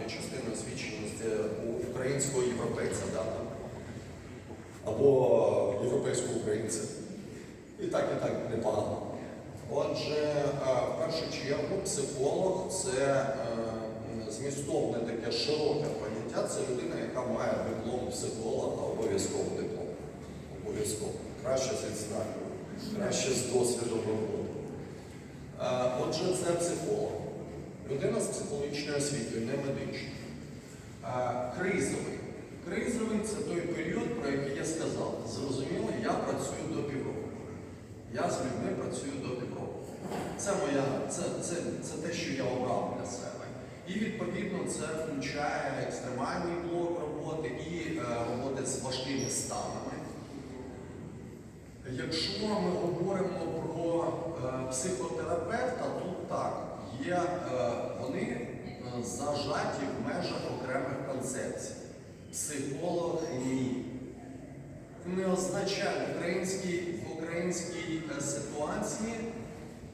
бути частиною освіченості у українського європейця, да, там, або європейського українця. І так, і так непогано. Отже, е, в першу чергу психолог це е, змістовне таке широке поняття. Це людина, яка має диплом психолога, обов'язково диплом. Обов'язково. Краще з відзнакою, краще з досвідом роботи. Е, Отже, це психолог. Людина з психологічною освітою, не медичною. Е, Кризовий. Кризовий це той період, про який я сказав. Зрозуміло, я працюю до півроку. Я з людьми працюю до півроку. Це моя, це, це, це те, що я обрав для себе. І відповідно це включає екстремальний блок роботи і е, роботи з важкими станами. Якщо ми говоримо про е, психотерапевта, є, е, вони е, зажаті в межах окремих концепцій. Психолог ні. Не означає українській, в українській е, ситуації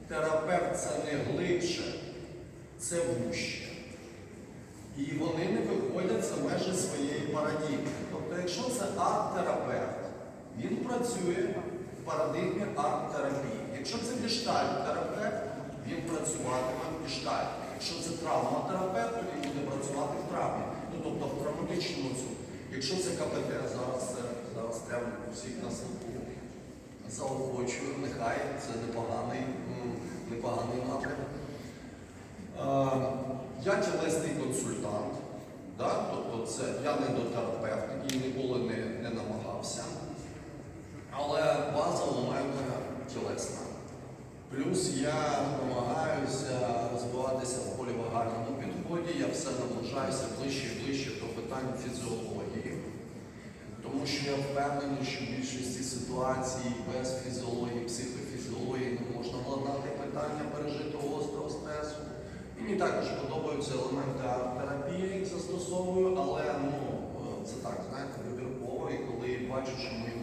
терапевт це не глибше, це вуще. І вони не виходять за межі своєї парадігми. Тобто, якщо це арт-терапевт, він працює в парадигмі арт-терапії. Якщо це гештальт-терапевт, він працюватиме в гештальті. Якщо це травматерапевт, то він буде працювати в травмі. Ну, тобто в травматичному цю. Якщо це КПТ, зараз це зараз прямо всіх на слуху заохочую, нехай це непоганий, непоганий напрямок. Е, Я тілесний консультант, да? тобто це я не до терапевт і ніколи не, плюс я намагаюся розвиватися в полі полівагарному підході, я все наближаюся ближче і ближче до питань фізіології, тому що я впевнений, що в більшості ситуацій без фізіології, психофізіології не можна владнати питання пережитого гострого стресу. Мені також подобаються елементи арт-терапії, їх застосовую, але ну, е, це так, знаєте, вибірково, і коли бачу, що мої